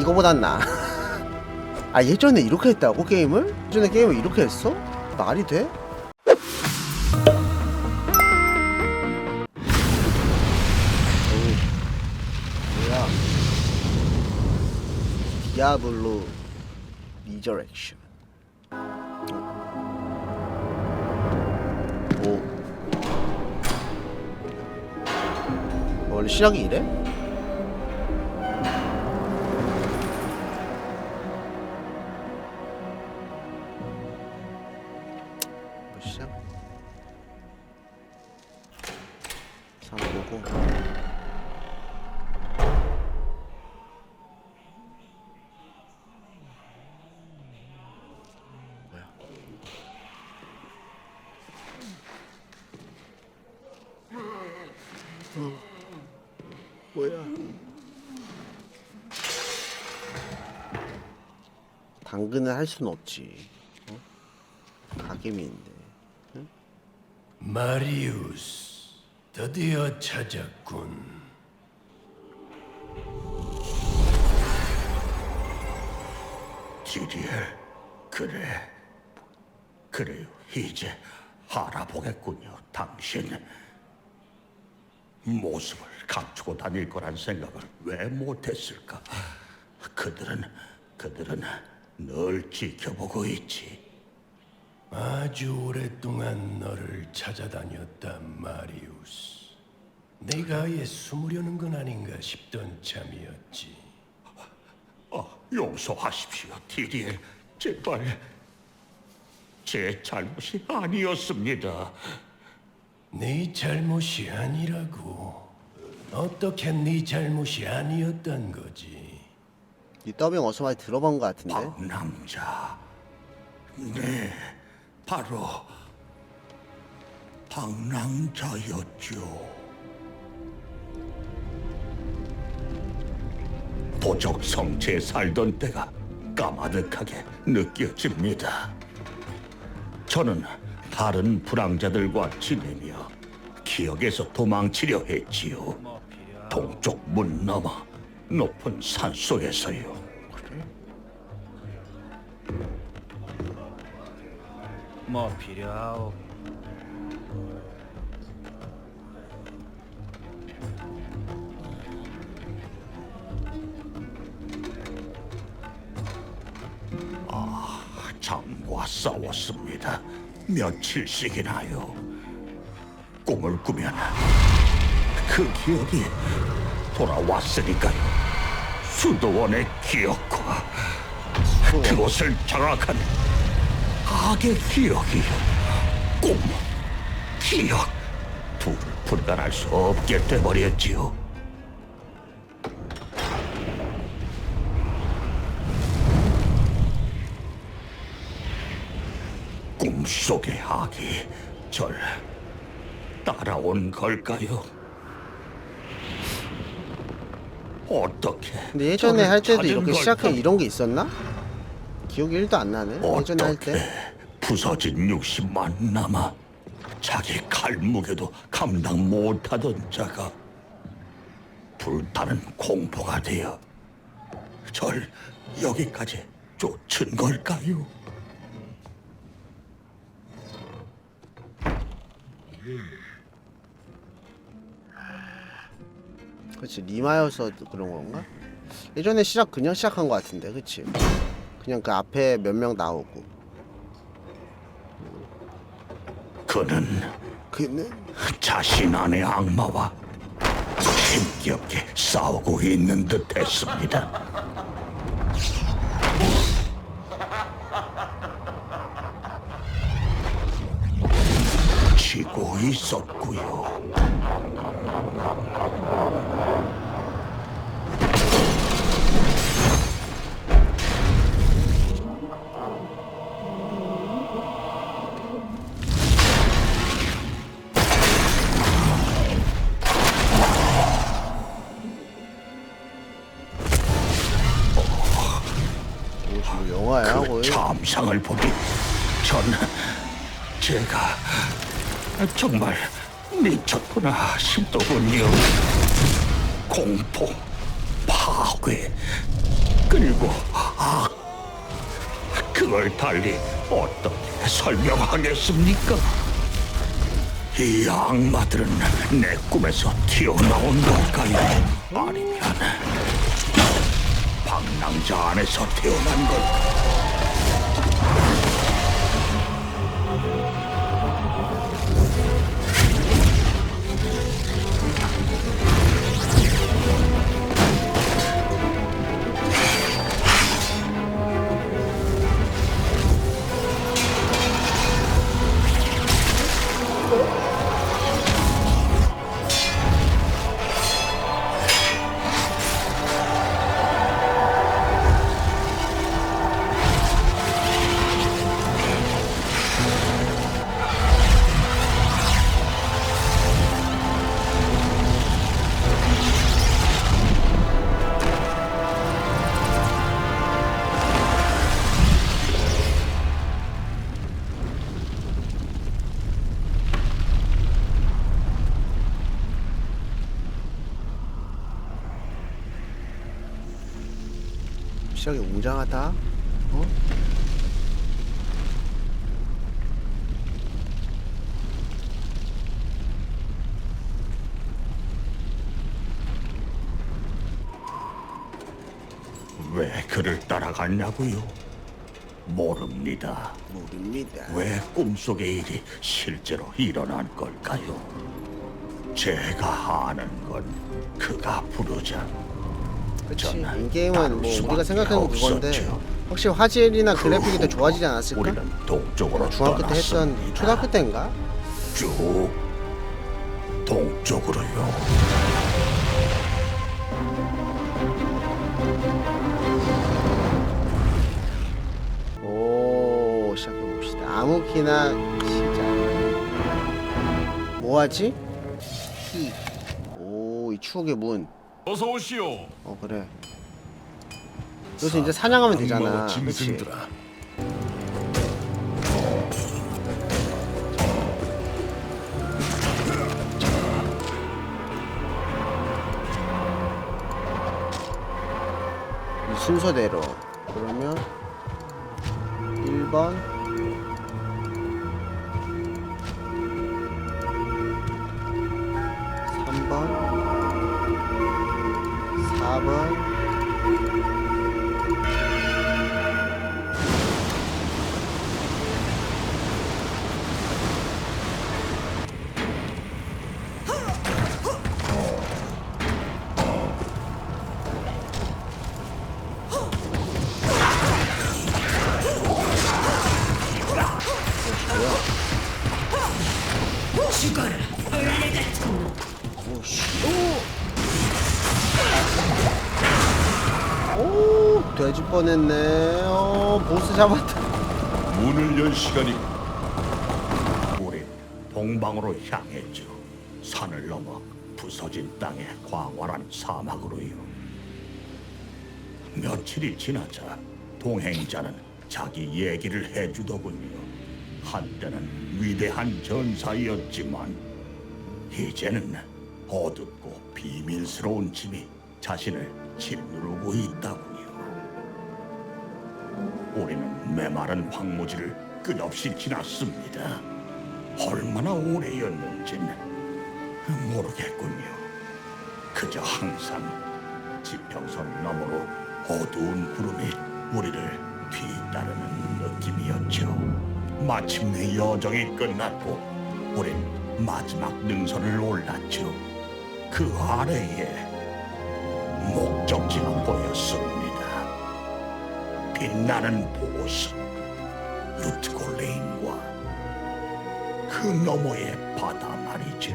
이거보단 나. 아 예전에 이렇게 했다고 게임을? 예전에 게임을 이렇게 했어? 말이 돼? 뭐야? 디아블로 리저렉션. 오. 원래 시작이 이래? 당근을 할 수는 없지. 어? 가겜인데. 마리우스, 드디어 찾았군. 지리엘 그래 그래요 이제 알아보겠군요 당신 모습을 감추고 다닐 거란 생각을 왜 못했을까 그들은 그들은 널 지켜보고 있지 아주 오랫동안 너를 찾아다녔다, 마리우스. 내가 아예 숨으려는 건 아닌가 싶던 참이었지. 아, 용서하십시오 디리엘 제발 제 잘못이 아니었습니다 네 잘못이 아니라고. 어떻게 네 잘못이 아니었단 거지? 이 더빙 어디서 많이 들어본 것 같은데? 박남자. 네, 바로 박남자였죠. 도적 성체에 살던 때가 까마득하게 느껴집니다. 저는 다른 불황자들과 지내며 기억에서 도망치려 했지요. 동쪽 문 너머 높은 산 속에서요. 뭐 필요하오? 장과 싸웠습니다. 며칠씩이나요. 꿈을 꾸면 그 기억이 돌아왔으니까요. 수도원의 기억과 그곳을 장악한 악의 기억이요. 꿈, 기억, 둘을 분간할 수 없게 돼버렸지요. 꿈속의 악이 절 따라온 걸까요? 어떻게? 근데 예전에 저를 할 때도 찾은 이렇게 걸까? 시작해 이런 게 있었나? 기억이 1도 안 나네. 예전에 할 어떻게 때. 부서진 육신만 남아 자기 칼무게도 감당 못하던 자가 불타는 공포가 되어 절 여기까지 쫓은 걸까요? 그렇지 리마여서 그런 건가? 예전에 시작 그냥 시작한 것 같은데, 그렇지? 그냥 그 앞에 몇 명 나오고. 그는 그는 자신 안의 악마와 힘겹게 싸우고 있는 듯했습니다. 지고 있었고요. 참상을 보니 전 제가 정말 미쳤구나 싶더군요. 공포, 파괴, 그 그리고 아 그걸 달리 어떻게 설명하겠습니까? 이 악마들은 내 꿈에서 튀어나온 걸까요? 아니면 방랑자 안에서 태어난 걸까? 시 작이 웅장하다. 어? 왜 그를 따라갔냐고요? 모릅니다. 모릅니다. 왜 꿈속의 일이 실제로 일어난 걸까요? 제가 아는 건 그가 부르자 그치. 인게임은 다룰 뭐 우리가 생각하는 그건데. 확실히 화질이나 그 그래픽이 더후 좋아지지 않았을까? 우리는 동쪽으로 중학교 때 했던. 초등학교 때인가? 쭉 동쪽으로요. 오 시작해 봅시다. 아무키나 시작. 뭐하지? 키. 오 이 추억의 문. 어서 오시오. 어 그래. 여기서 이제 사냥하면 되잖아. 악마와 그치? 짐승들아. 이 순서대로. 그러면 1번 삼번 Baba. 오 돼지 뻔했네 어 보스 잡았다 문을 열 시간이 우린 동방으로 향했죠. 산을 넘어 부서진 땅의 광활한 사막으로요. 며칠이 지나자 동행자는 자기 얘기를 해주더군요. 한때는 위대한 전사였지만 이제는 어둡고 비밀스러운 짐이 자신을 짓누르고 있다고요. 우리는 메마른 황무지를 끝없이 지났습니다. 얼마나 오래였는진 모르겠군요. 그저 항상 지평선 너머로 어두운 구름이 우리를 뒤따르는 느낌이었죠. 마침내 여정이 끝났고 우린 마지막 능선을 올랐죠. 그 아래에 목적지가 보였습니다. 빛나는 보스 루트골레인과 그 너머의 바다 말이죠.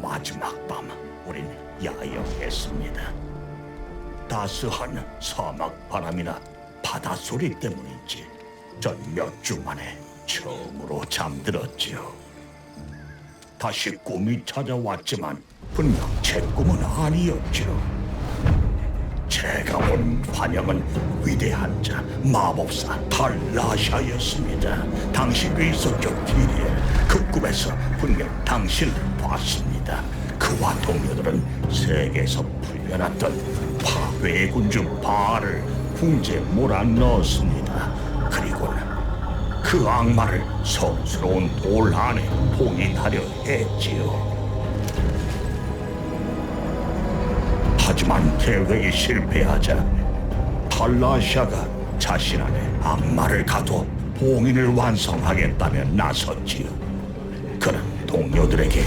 마지막 밤 우린 야영했습니다. 따스한 사막 바람이나 바다 소리 때문인지 전 몇 주 만에 처음으로 잠들었지요. 다시 꿈이 찾아왔지만 분명 제 꿈은 아니었죠. 제가 온 환영은 위대한 자 마법사 달라샤였습니다. 당신도 있었죠 길에 그 꿈에서 분명 당신을 봤습니다. 그와 동료들은 세계에서 풀려났던 괴군주 바알을 궁지에 몰아넣었습니다. 그리고는 그 악마를 성스러운 돌 안에 봉인하려 했지요. 하지만 계획이 실패하자 탈라샤가 자신 안에 악마를 가둬 봉인을 완성하겠다며 나섰지요. 그는 동료들에게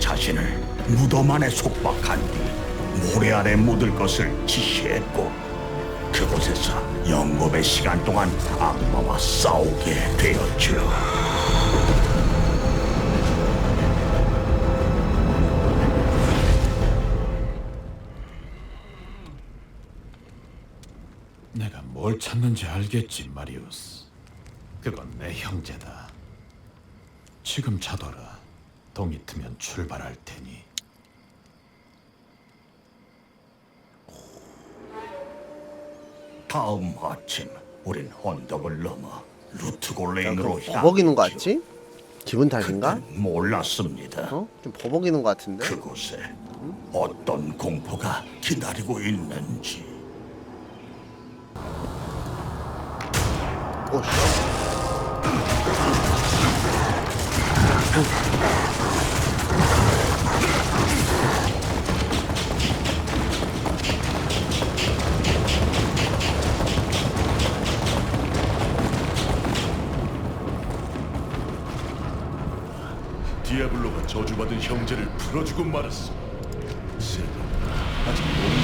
자신을 무덤 안에 속박한 뒤 모래 아래 묻을 것을 지시했고 그곳에서 영겁의 시간 동안 악마와 싸우게 되었죠. 뭘 찾는지 알겠지, 마리우스. 그건 내 형제다. 지금 자둬라. 동이 트면 출발할 테니. 다음 아침 우린 언덕을 넘어 루트골레인으로 그 버벅이는 거 향했죠. 같지? 기분 탓인가? 그땐 몰랐습니다. 어? 좀 버벅이는 거 같은데? 그곳에 어떤 공포가 기다리고 있는지. 오씨 디아블로가 저주받은 형제를 풀어주고 말았어. 세븐 아직 수는